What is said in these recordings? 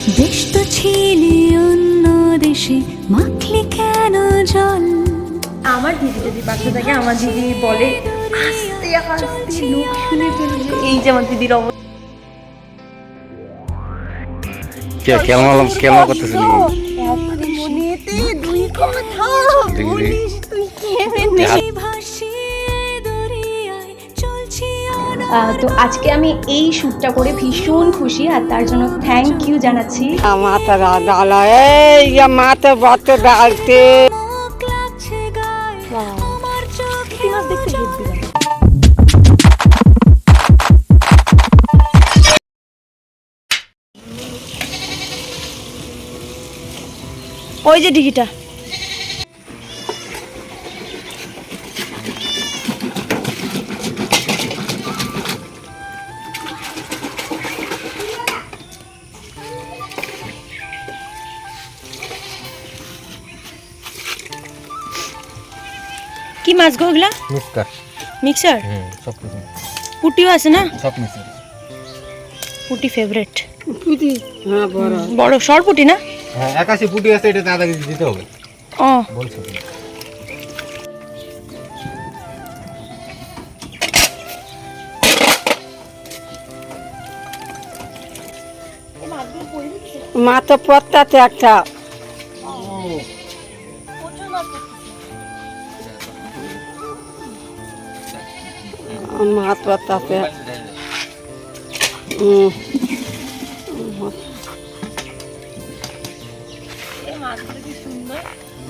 দেশ তো ছিলি অন্য দেশে মাখলি কেন জল? আমার দিদি যদি পাশে থাকে আমার দিদি বলে আস্তে আস্তে লোক শুনে ফেলবে। এই যে আমার দিদির অবস্থা। কে কেমন কেমন করতেছিস মনেতে দুই কথা। বলিস তুই কেমনে তো আজকে আমি এই শ্যুটটা করে ভীষণ খুশি আর তার জন্য থ্যাংক ইউ জানাচ্ছি মাথা ডালা এই বাত ডালতে। ওই যে ডিগিটা মাছ গো ওগুলা? মিক্সার। হুম সব কিছু। পুটিও আছে না? সব মিক্সার। পুটি ফেভারিট হ্যাঁ বড়। বড় সর পুটি না? হ্যাঁ একাশি ফুটি আছে এটা দাদা কিছু দিতে হবে। ও। বলছো তো। মাথা পত্তাতে একটা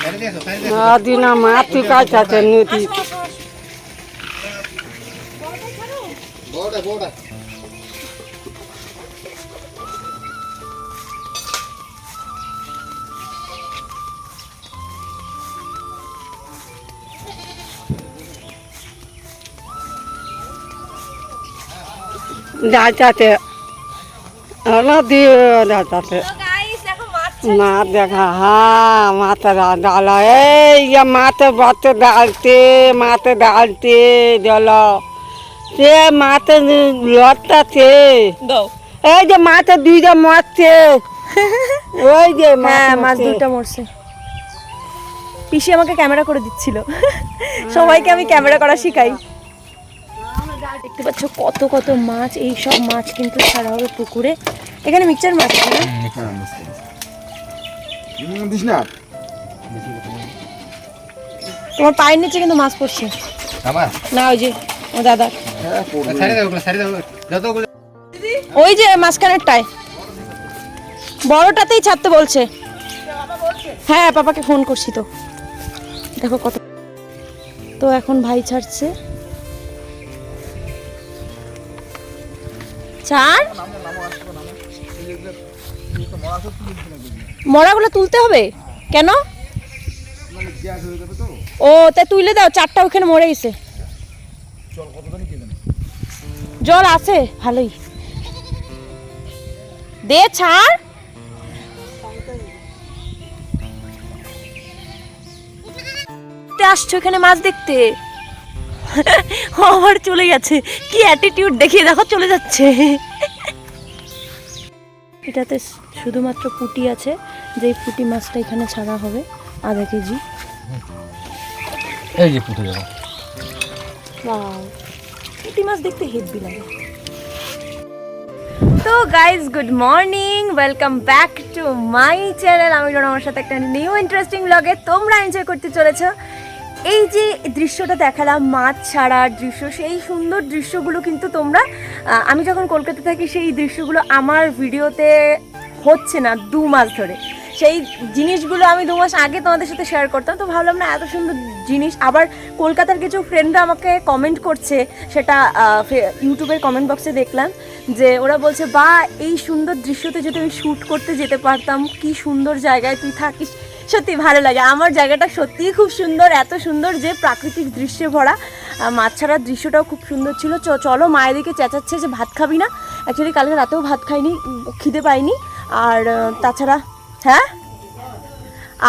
সাইডে দিয়ে আসো। আদিনা মাথি কাছে নদী। যাইতাতে নদী যাইতাতে মা দেখা হা মাথা ডালা এই যে মাথা বাত ডালতে মাথা ডালতে জল। সে মাথা লড়তাছে দাও। এই যে মাথা দুইটা মরছে। ওই যে হ্যাঁ মাছ। দুটো মরছে। পিসি আমাকে ক্যামেরা করে দিচ্ছিল। সবাইকে আমি ক্যামেরা করা শিখাই। দেখতে পাচ্ছ কত কত মাছ এই সব মাছ কিন্তু ছাড়া হবে পুকুরে। এখানে মিক্সচার মাছ আছে না? তোমার পায়ের নিচে কিন্তু মাছ পড়ছে। না ওই যে ও দাদা ওগুলো। যতগুলো ওই যে মাঝখানেরটায়। বড়টাতেই ছাড়তে বলছে। হ্যাঁ পাপাকে ফোন করছি তো। দেখো কত তো এখন ভাই ছাড়ছে। ছাড় মরাগুলো তুলতে হবে? কেন? ও তাই তুলে দাও চারটা ওখানে মরে গেছে। জল আছে ভালোই। দে ছাড়। তে আসছো এখানে মাছ দেখতে? আবার চলে গেছে। কি অ্যাটিটিউড দেখিয়ে দেখো চলে যাচ্ছে। এটাতে শুধুমাত্র পুটি আছে যে পুটি মাছটা এখানে ছাড়া হবে আধা কেজি। এই যে যাব ওয়াও পুঁটি মাছ দেখতে হেভি লাগে। তো guys good morning welcome back to my channel আমি আমার সাথে একটা নিউ ইন্টারেস্টিং ব্লগে তোমরা এনজয় করতে চলেছো। এই যে দৃশ্যটা দেখালাম, মাছ ছাড়ার দৃশ্য, সেই সুন্দর দৃশ্যগুলো কিন্তু তোমরা আমি যখন কলকাতা থাকি, সেই দৃশ্যগুলো আমার ভিডিওতে হচ্ছে না দু মাস ধরে। সেই জিনিসগুলো আমি দু মাস আগে তোমাদের সাথে শেয়ার করতাম, তো ভাবলাম না, এত সুন্দর জিনিস। আবার কলকাতার কিছু ফ্রেন্ডরা আমাকে কমেন্ট করছে, সেটা ইউটিউবের কমেন্ট বক্সে দেখলাম, যে ওরা বলছে বা এই সুন্দর দৃশ্যতে যদি আমি শ্যুট করতে যেতে পারতাম, কি সুন্দর জায়গায় তুই থাকিস। সত্যি ভালো লাগে। আমার জায়গাটা সত্যিই খুব সুন্দর, এত সুন্দর যে প্রাকৃতিক দৃশ্যে ভরা। মাছ ছাড়ার দৃশ্যটাও খুব সুন্দর ছিল। চলো মায়ের দিকে চেঁচাচ্ছে যে ভাত খাবি না। অ্যাকচুয়ালি কালকে রাতেও ভাত খাইনি, খিদে পাইনি। আর তাছাড়া হ্যাঁ?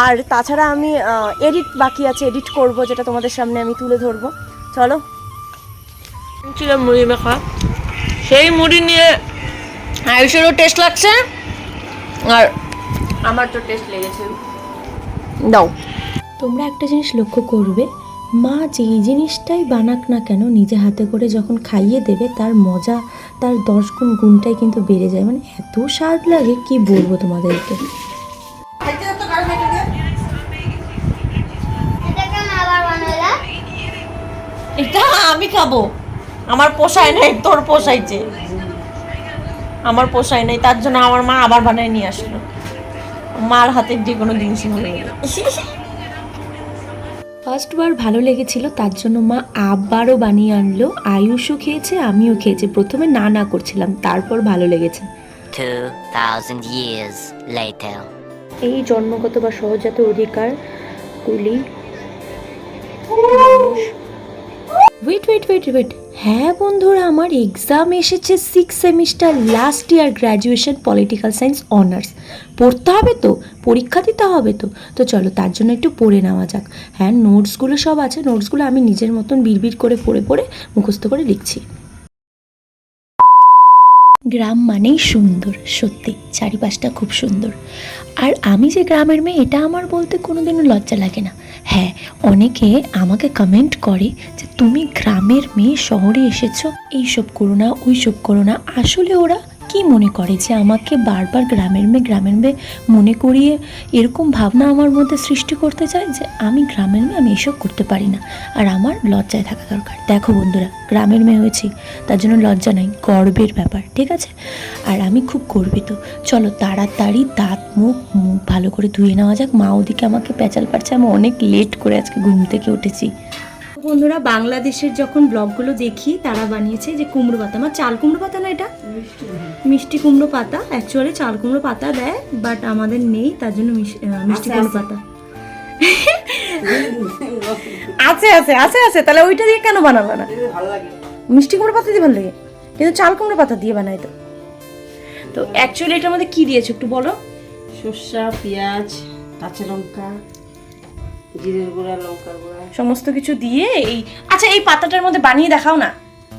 আর তাছাড়া আমি এডিট বাকি আছে এডিট করব, যেটা তোমাদের সামনে আমি তুলে ধরবো। চলো। ছিল মুড়ি মাখা। সেই মুড়ি নিয়ে আয়ুষেরও টেস্ট লাগছে। আর আমার তো টেস্ট লেগেছে। দাও। তোমরা একটা জিনিস লক্ষ্য করবে মা যেই জিনিসটাই বানাক না কেন নিজে হাতে করে যখন খাইয়ে দেবে তার মজা তার দশ গুণ গুণটাই কিন্তু বেড়ে যায়। মানে এত স্বাদ লাগে কি বলব তোমাদেরকে? এটা আমি খাব। আমার পোষায় নাই তোর পোষাইছে। আমার পোষায় নাই তার জন্য আমার মা আবার বানায় নিয়ে আসলো। মার হাতের যে কোনো জিনিসই ভালো লাগে ফার্স্ট বার ভালো লেগেছিল তার জন্য মা আবারও বানিয়ে আনলো। আয়ুষও খেয়েছে আমিও খেয়েছি। প্রথমে না না করছিলাম তারপর ভালো লেগেছে। 2,000 years later. এই জন্মগত বা সহজাত অধিকার গুলি ওয়েট ওয়েট ওয়েট ওয়েট হ্যাঁ বন্ধুরা, আমার এক্সাম এসেছে six semester last year graduation political science honours পড়তে হবে তো, পরীক্ষা দিতে হবে তো। তো চলো, তার জন্য একটু পড়ে নেওয়া যাক। হ্যাঁ নোটসগুলো সব আছে নোটসগুলো আমি নিজের মতন বিড়বিড় করে পড়ে পড়ে মুখস্থ করে লিখছি। গ্রাম মানেই সুন্দর, সত্যি, চারিপাশটা খুব সুন্দর। আর আমি যে গ্রামের মেয়ে, এটা আমার বলতে কোনোদিনও লজ্জা লাগে না। হ্যাঁ অনেকে আমাকে কমেন্ট করে যে, তুমি গ্রামের মেয়ে, শহরে এসেছ, এইসব করো না, ওইসব করো না। আসলে ওরা কি মনে করে যে আমাকে বারবার গ্রামের মেয়ে গ্রামের মেয়ে মনে করিয়ে এরকম ভাবনা আমার মধ্যে সৃষ্টি করতে চায় যে আমি গ্রামের মেয়ে, আমি এসব করতে পারি না। আর আমার লজ্জায় থাকা দরকার। দেখো বন্ধুরা, গ্রামের মেয়ে হয়েছি, তার জন্য লজ্জা নাই, গর্বের ব্যাপার, ঠিক আছে? আর আমি খুব গর্বিত। চলো তাড়াতাড়ি দাঁত, মুখ মুখ ভালো করে ধুয়ে নেওয়া যাক। মা ওদিকে আমাকে পেঁচাল পারছে, আমি অনেক লেট করে আজকে ঘুম থেকে উঠেছি। বন্ধুরা বাংলাদেশের যখন ব্লগগুলো দেখি তারা বানিয়েছে যে কুমড়ো পাতা। আমার চাল কুমড়ো পাতা না এটা? মিষ্টি কুমড়ো। পাতা অ্যাকচুয়ালি চাল কুমড়ো পাতা দেয় বাট আমাদের নেই তার জন্য মিষ্টি কুমড়ো পাতা। আছে আছে আছে আছে তাহলে ওইটা দিয়ে কেন বানাবো না? মিষ্টি কুমড়ো পাতা দিয়ে ভালো লাগে? কিন্তু চাল কুমড়ো পাতা দিয়ে বানাই তো। তো অ্যাকচুয়ালি এটার মধ্যে কি দিয়েছ একটু বলো? সর্ষা পেঁয়াজ কাঁচা লঙ্কা। জিরের গুঁড়া লঙ্কার গুঁড়া। সমস্ত কিছু দিয়ে এই আচ্ছা এই পাতাটার মধ্যে বানিয়ে দেখাও না।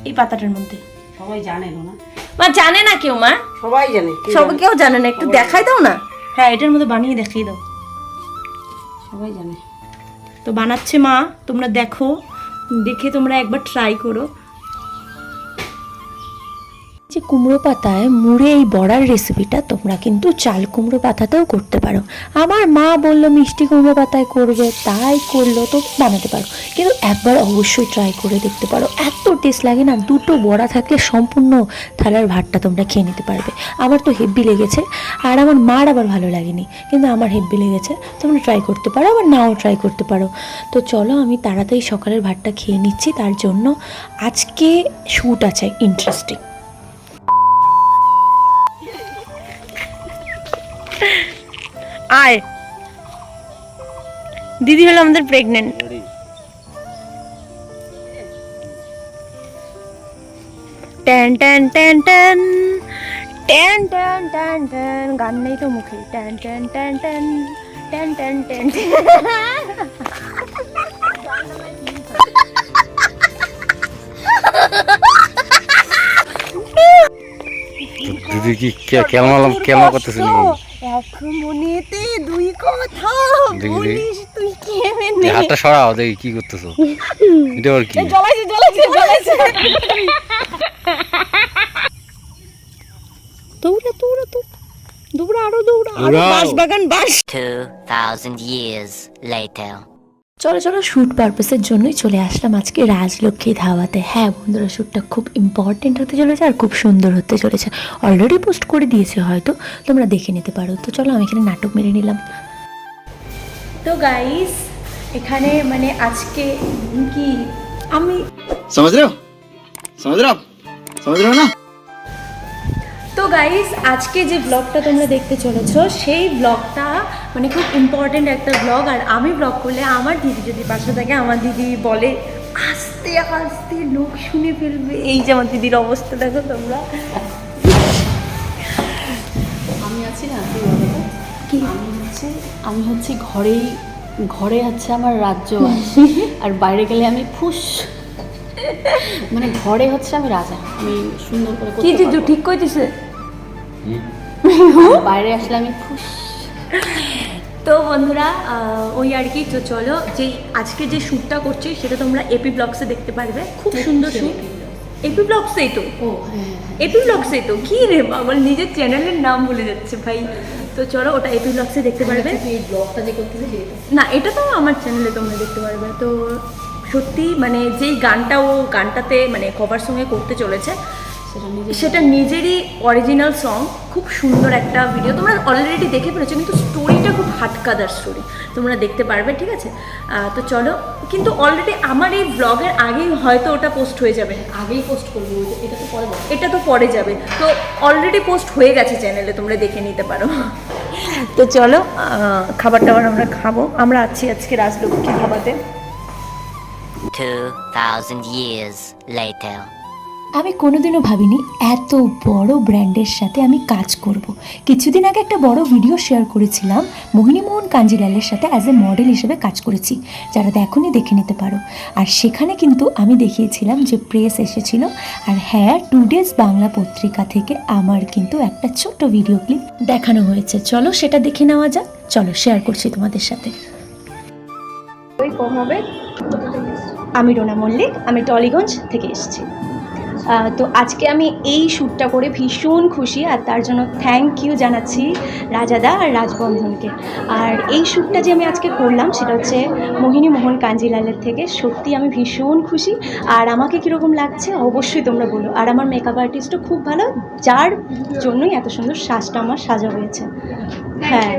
এই পাতাটার মধ্যে। সবাই জানে না মা জানে না কেউ মা? সবাই জানে সব কেউ জানে না একটু দেখাই দাও না। হ্যাঁ এটার মধ্যে বানিয়ে দেখিয়ে দাও। সবাই জানে। তো বানাচ্ছে মা তোমরা দেখো। দেখে তোমরা একবার ট্রাই করো। কুমড়ো পাতায় মুড়ে এই বড়ার রেসিপিটা তোমরা কিন্তু চাল কুমড়ো পাতাতেও করতে পারো। আমার মা বলল, মিষ্টি কুমড়ো পাতায় করবে। তাই করল, তো বানাতে পারো। কিন্তু একবার অবশ্যই ট্রাই করে দেখতে পারো। এত টেস্ট লাগে না, দুটো বড়া থাকলে সম্পূর্ণ থালার ভাতটা তোমরা খেয়ে নিতে পারবে। আমার তো হেব্বি লেগেছে, আর আমার মার আবার ভালো লাগেনি। কিন্তু আমার হেব্বি লেগেছে, তোমরা ট্রাই করতে পারো, আবার নাও ট্রাই করতে পারো। তো চলো, আমি তাড়াতাড়ি সকালের ভাতটা খেয়ে নিচ্ছি। তার জন্য আজকে শ্যুট আছে ইন্টারেস্টিং আয়। দিদি হলো আমাদের প্রেগনেন্ট ট্যান ট্যান ট্যান ট্যান। ট্যান ট্যান ট্যান ট্যান। গান নেই তো মুখে। ট্যান ট্যান ট্যান ট্যান। ট্যান ট্যান ট্যান দিদি কি কেমন কেমন করতেছে এক মনেতে কথা দেখি, দেখি। বলিস তুই কেমন হাতটা সরাও দেখি কি করতেছো। এটা কি? জ্বলাইছে জ্বলাইছে জ্বলাইছে। দৌড়া দৌড়া তো দৌড়া আরও দৌড়া আরও দৌড়াও। বাগান বাঁশ। 2,000 years later. চলো চলো শ্যুট পারপাসের জন্যই চলে আসলাম আজকে রাজলক্ষ্মী ধাওয়াতে। হ্যাঁ বন্ধুরা শ্যুটটা খুব ইম্পর্টেন্ট হতে চলেছে আর খুব সুন্দর হতে চলেছে। অলরেডি পোস্ট করে দিয়েছে হয়তো তোমরা দেখে নিতে পারো। তো চলো আমি এখানে নাটক মেরে নিলাম। তো গাইস এখানে মানে আজকে কি? আমি সমাজ রেও সমাজ না? তো গাইস আজকে যে ব্লগটা তোমরা দেখতে চলেছো সেই ব্লগটা মানে খুব ইম্পর্টেন্ট একটা ব্লগ আর আমি ব্লগ করলে আমার দিদি যদি পাশে থাকে আমার দিদি বলে আস্তে আস্তে লোক শুনে ফেলবে। এই যে আমার দিদির অবস্থা দেখো তোমরা। আমি আছি না কি আমি হচ্ছে আমি হচ্ছে ঘরেই ঘরে আছে আমার রাজ্য আর বাইরে গেলে আমি ফুস। মানে ঘরে হচ্ছে আমি রাজা। আমি সুন্দর করে কি জিজু ঠিক কইতেছে? বাইরে আসলে আমি ফুস। তো বন্ধুরা ওই আর কি তো চলো যে আজকে যে শ্যুটটা করছি সেটা তোমরা এপি ব্লগসে দেখতে পারবে। খুব সুন্দর শ্যুট এপি ব্লগসেই তো। ও হ্যাঁ এপি ব্লগসেই তো। কী রে আমার নিজের চ্যানেলের নাম ভুলে যাচ্ছে ভাই। তো চলো ওটা এপি ব্লগসে দেখতে পারবে। এই ব্লগটা যে না এটা তো আমার চ্যানেলে তোমরা দেখতে পারবে। তো সত্যি মানে যেই গানটা ও গানটাতে মানে কভার সঙ্গে করতে চলেছে সেটা নিজেরই। অরিজিনাল সং খুব সুন্দর একটা ভিডিও তোমরা অলরেডি দেখে ফেলেছো কিন্তু স্টোরিটা খুব হাটকাদার স্টোরি তোমরা দেখতে পারবে ঠিক আছে? তো চলো কিন্তু অলরেডি আমার এই ব্লগের আগেই হয়তো ওটা পোস্ট হয়ে যাবে। আগেই পোস্ট করব এটা তো পরে। এটা তো পরে যাবে। তো অলরেডি পোস্ট হয়ে গেছে চ্যানেলে তোমরা দেখে নিতে পারো। তো চলো খাবার টাবার আমরা খাব। আমরা আছি আজকে রাজলক্ষ্মী ধাবাতে। 2,000 years later. আমি কোনোদিনও ভাবিনি এত বড় ব্র্যান্ডের সাথে আমি কাজ করব। কিছুদিন আগে একটা বড় ভিডিও শেয়ার করেছিলাম মোহিনীমোহন কাঞ্জিলালের সাথে অ্যাজ এ মডেল হিসেবে কাজ করেছি। যারা দেখনি দেখে নিতে পারো। আর সেখানে কিন্তু আমি দেখিয়েছিলাম যে প্রেস এসেছিল। আর হ্যাঁ টু ডেজ বাংলা পত্রিকা থেকে আমার কিন্তু একটা ছোট্ট ভিডিও ক্লিপ দেখানো হয়েছে। চলো সেটা দেখে নেওয়া যাক। চলো শেয়ার করছি তোমাদের সাথে। আমি রোনা মল্লিক, আমি টলিগঞ্জ থেকে এসেছি। তো আজকে আমি এই শ্যুটটা করে ভীষণ খুশি আর তার জন্য থ্যাংক ইউ জানাচ্ছি রাজাদা আর রাজবন্ধনকে। আর এই শ্যুটটা যে আমি আজকে করলাম সেটা হচ্ছে মোহিনী মোহন কাঞ্জিলালের থেকে। সত্যি আমি ভীষণ খুশি। আর আমাকে কীরকম লাগছে অবশ্যই তোমরা বলো। আর আমার মেকআপ আর্টিস্টও খুব ভালো, যার জন্যই এত সুন্দর সাজটা আমার সাজা হয়েছে। হ্যাঁ।